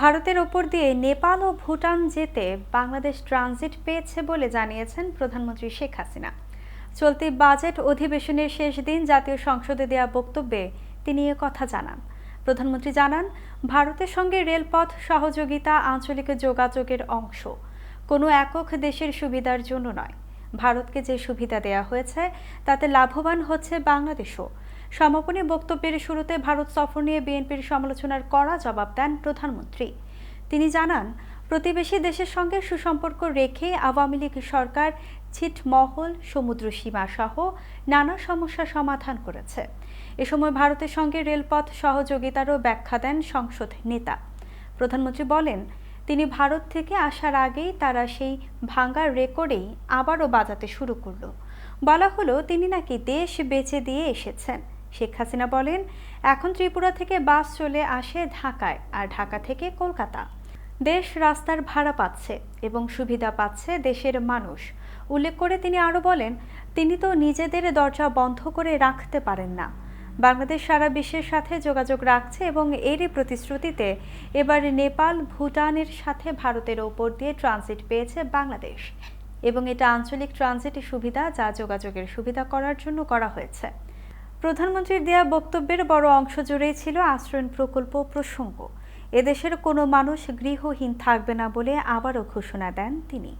ভারতের ওপর দিয়ে নেপাল ও ভুটান যেতে বাংলাদেশ ট্রানজিট পেয়েছে বলে জানিয়েছেন প্রধানমন্ত্রী শেখ হাসিনা। চলতি বাজেট অধিবেশনের শেষ দিন জাতীয় সংসদে দেয়া বক্তব্যে তিনি এ কথা জানান। প্রধানমন্ত্রী জানান, ভারতের সঙ্গে রেলপথ সহযোগিতা আঞ্চলিক যোগাযোগের অংশ। কোনো একক দেশের সুবিধার জন্য নয়। ভারতকে যে সুবিধা দেয়া হয়েছে, তাতে লাভবান হচ্ছে বাংলাদেশও। সমাপনী বক্তব্যের শুরুতে ভারত সফর নিয়ে বিএনপির সমালোচনার কড়া জবাব দেন প্রধানমন্ত্রী। তিনি জানান, প্রতিবেশী দেশের সঙ্গে সুসম্পর্ক রেখে আওয়ামী লীগ সরকার ছিটমহল, সমুদ্র সীমা সহ নানা সমস্যা সমাধান করেছে। এ সময় ভারতের সঙ্গে রেলপথ সহযোগিতারও ব্যাখ্যা দেন সংসদ নেতা। প্রধানমন্ত্রী বলেন তিনি ভারত থেকে আসার আগেই তারা সেই ভাঙ্গার রেকর্ডেই আবারও বাজাতে শুরু করল। বলা হলো, তিনি নাকি দেশ বেচে দিয়ে এসেছেন। শেখ হাসিনা বলেন, এখন ত্রিপুরা থেকে বাস চলে আসে ঢাকায়, আর ঢাকা থেকে কলকাতা। দেশ রাস্তার ভাড়া পাচ্ছে এবং সুবিধা পাচ্ছে দেশের মানুষ। উল্লেখ করে তিনি আরও বলেন, তিনি তো নিজেদের দরজা বন্ধ করে রাখতে পারেন না। বাংলাদেশ সারা বিশ্বের সাথে যোগাযোগ রাখছে এবং এরই প্রতিশ্রুতিতে এবার নেপাল, ভুটানের সাথে ভারতের ওপর দিয়ে ট্রানজিট পেয়েছে বাংলাদেশ। এবং এটা আঞ্চলিক ট্রানজিট সুবিধা যা যোগাযোগের সুবিধা করার জন্য করা হয়েছে। প্রধানমন্ত্রীর দেয়া বক্তব্যের বড় অংশ জুড়েই ছিল আশ্রয়ণ প্রকল্প প্রসঙ্গ। এদেশের কোনো মানুষ গৃহহীন থাকবে না বলে আবারও ঘোষণা দেন তিনি।